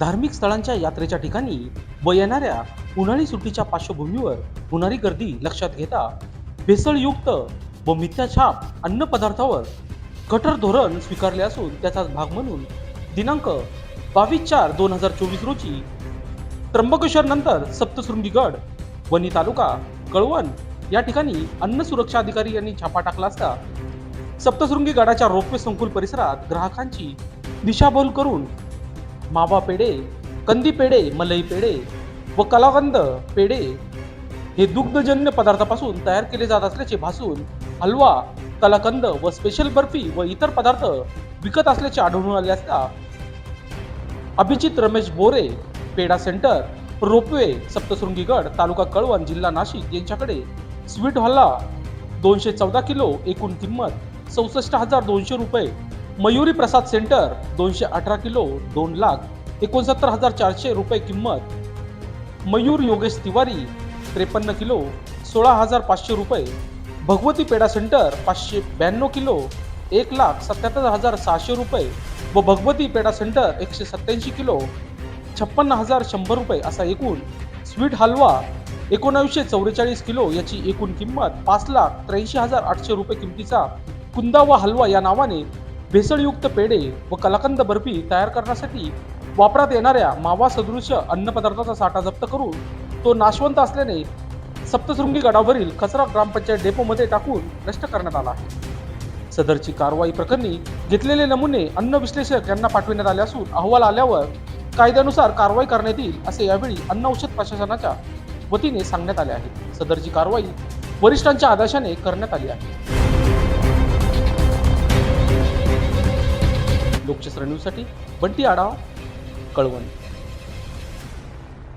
धार्मिक स्थळांच्या यात्रेच्या ठिकाणी व येणाऱ्या उन्हाळी सुट्टीच्या पार्श्वभूमीवर होणारी गर्दी लक्षात घेता भेसळयुक्त व मिथ्याछाप अन्न पदार्थावर कठोर धोरण स्वीकारले असून त्याचाच भाग म्हणून दिनांक बावीस चार दोन हजार चोवीस रोजी त्र्यंबकेश्वर नंतर सप्तशृंगीगड वनी वणी तालुका कळवण या ठिकाणी अन्न सुरक्षा अधिकारी यांनी छापा टाकला असता सप्तशृंगी गडाच्या रोपवे संकुल परिसरात ग्राहकांची दिशाभूल करून मावा पेढे कंदी पेढे मलई पेढे व कलाकंद पेढे हे दुग्धजन्य पदार्थापासून तयार केले जात असल्याचे भासून हलवा कलाकंद व स्पेशल बर्फी व इतर पदार्थ विकत असल्याचे आढळून आले असता अभिजित रमेश बोरे पेडा सेंटर रोपवे सप्तशृंगीगड तालुका कळवण जिल्हा नाशिक यांच्याकडे स्वीट हॉलला दोनशे चौदा किलो एकूण किंमत चौसष्ट हजार दोनशे रुपये मयुरी प्रसाद सेंटर दोनशे अठरा किलो दोन लाख एकोणसत्तर हजार चारशे रुपये किंमत. मयूर योगेश तिवारी त्रेपन्न किलो सोळा हजार पाचशे रुपये. भगवती पेडा सेंटर पाचशे ब्याण्णव किलो एक लाख सत्याहत्तर हजार सहाशे रुपये व भगवती पेडा सेंटर एकशे सत्याऐंशी किलो छप्पन्न हजार शंभर रुपये असा एकूण स्वीट हलवा एकोणावीसशे चौवेचाळीस किलो याची एकूण किंमत पाच लाख त्र्याऐंशी हजार आठशे रुपये किमतीचा कुंदा व हलवा या नावाने भेसळयुक्त पेढे व कलाकंद बर्फी तयार करण्यासाठी वापरात येणाऱ्या मावा सदृश अन्नपदार्थाचा साठा जप्त करून तो नाशवंत असल्याने सप्तशृंगी गडावरील कचरा ग्रामपंचायत डेपोमध्ये टाकून नष्ट करण्यात आला आहे. सदरची कारवाई प्रकरणी घेतलेले नमुने अन्न विश्लेषक यांना पाठविण्यात आले असून अहवाल आल्यावर कायद्यानुसार कारवाई करण्यात येईल असे यावेळी अन्न औषध प्रशासनाच्या वतीने सांगण्यात आले आहे. सदरची कारवाई वरिष्ठांच्या आदेशाने करण्यात आली आहे. लोकशास्त्र न्यूजसाठी बंटी आढाव कळवण.